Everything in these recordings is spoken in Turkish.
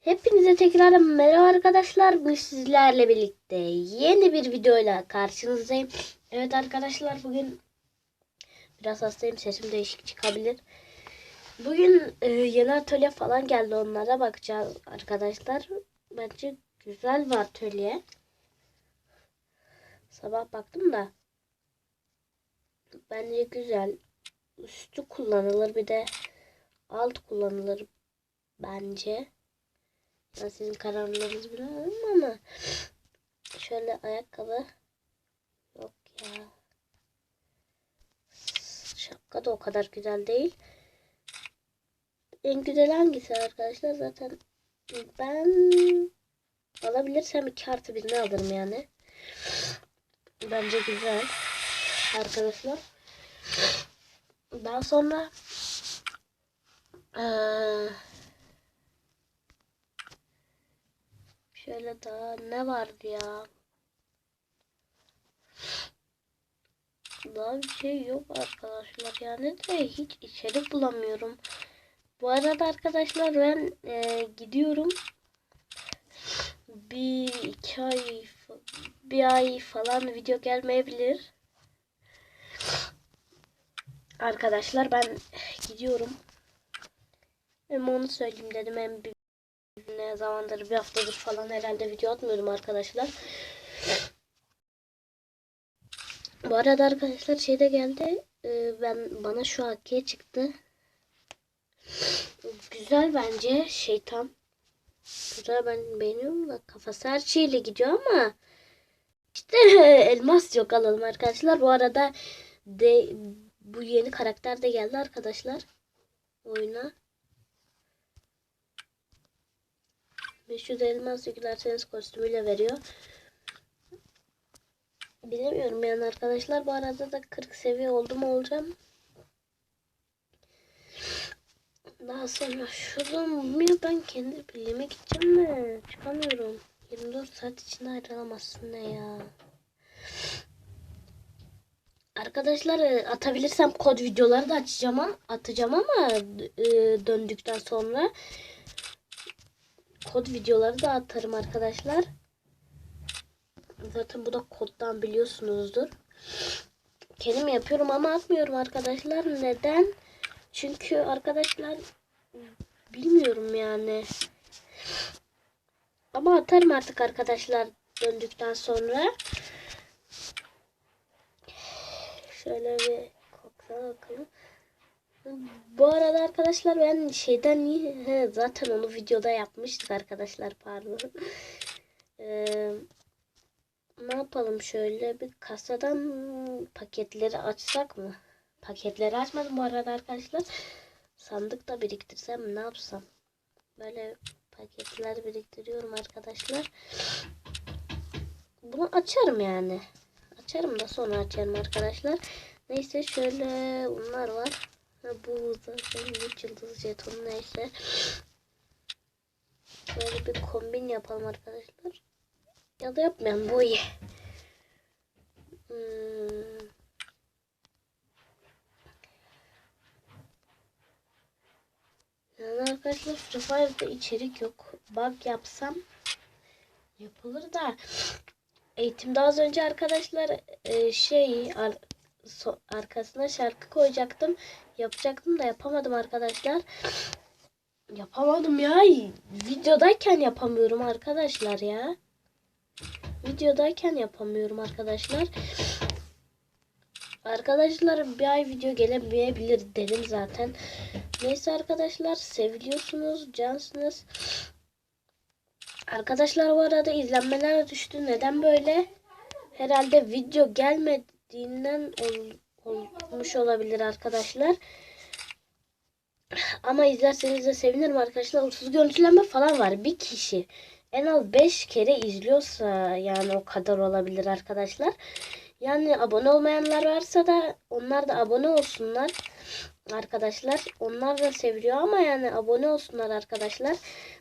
Hepinize tekrar merhaba arkadaşlar. Bugün sizlerle birlikte yeni bir videoyla karşınızdayım. Evet arkadaşlar bugün biraz hastayım. Sesim değişik çıkabilir. Bugün e, yeni atölye falan geldi. Onlara bakacağız arkadaşlar. Bence güzel bir atölye. Sabah baktım da. Bence güzel. Üstü kullanılır bir de alt kullanılır bence. Ben sizin kararlarınızı bilmiyorum ama şöyle ayakkabı yok ya. Şapka da o kadar güzel değil. En güzel hangisi arkadaşlar? Zaten ben alabilirsem iki artı birini alırım yani. Bence güzel arkadaşlar. Daha sonra eee Şöyle daha ne vardı ya? Daha bir şey yok arkadaşlar. Yani de hiç içerik bulamıyorum. Bu arada arkadaşlar ben e, gidiyorum. Bir iki ay bir ay falan video gelmeyebilir. Arkadaşlar ben gidiyorum. Hem onu söyleyeyim dedim hem bir ne zamandır bir haftadır falan herhalde video atmıyorum arkadaşlar. Bu arada arkadaşlar şey de geldi. Ee, ben bana şu hakiye çıktı. Güzel bence şeytan. Güzel ben beğeniyorum da kafası her şeyle gidiyor ama işte elmas yok alalım arkadaşlar. Bu arada de bu yeni karakter de geldi arkadaşlar oyuna. 500 elmas yüklerseniz kostümüyle veriyor. Bilemiyorum yani arkadaşlar. Bu arada da 40 seviye oldum olacağım. Daha sonra şuradan bir ben kendi birliğime gideceğim mi? Çıkamıyorum. 24 saat içinde ayrılamazsın ne ya. Arkadaşlar e, atabilirsem kod videoları da açacağım atacağım ama e, döndükten sonra kod videoları da atarım arkadaşlar. Zaten bu da koddan biliyorsunuzdur. Kendim yapıyorum ama atmıyorum arkadaşlar. Neden? Çünkü arkadaşlar bilmiyorum yani. Ama atarım artık arkadaşlar döndükten sonra. Şöyle bir kokla bakalım. Bu arada arkadaşlar ben şeyden he, zaten onu videoda yapmıştık arkadaşlar pardon. Ee, ne yapalım şöyle bir kasadan paketleri açsak mı? Paketleri açmadım bu arada arkadaşlar. Sandıkta biriktirsem ne yapsam? Böyle paketler biriktiriyorum arkadaşlar. Bunu açarım yani. Açarım da sonra açarım arkadaşlar. Neyse şöyle bunlar var. Ha, bu zaten 3 yıldız jeton neyse. Böyle bir kombin yapalım arkadaşlar. Ya da yapmayalım bu iyi. Hmm. Yani arkadaşlar Free içerik yok. Bug yapsam yapılır da eğitimde az önce arkadaşlar e, şey ar so arkasına şarkı koyacaktım. Yapacaktım da yapamadım arkadaşlar. Yapamadım ya. Videodayken yapamıyorum arkadaşlar ya. Videodayken yapamıyorum arkadaşlar. Arkadaşlar bir ay video gelemeyebilir dedim zaten. Neyse arkadaşlar seviliyorsunuz, cansınız. Arkadaşlar bu arada izlenmeler düştü. Neden böyle? Herhalde video gelmediğinden ol, olmuş olabilir arkadaşlar. Ama izlerseniz de sevinirim arkadaşlar. Uçsuz görüntülenme falan var. Bir kişi en az 5 kere izliyorsa yani o kadar olabilir arkadaşlar. Yani abone olmayanlar varsa da onlar da abone olsunlar arkadaşlar. Onlar da seviliyor ama yani abone olsunlar arkadaşlar.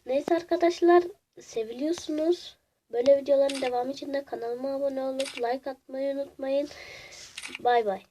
Neyse arkadaşlar seviliyorsunuz. Böyle videoların devamı için de kanalıma abone olup like atmayı unutmayın. Bay bay.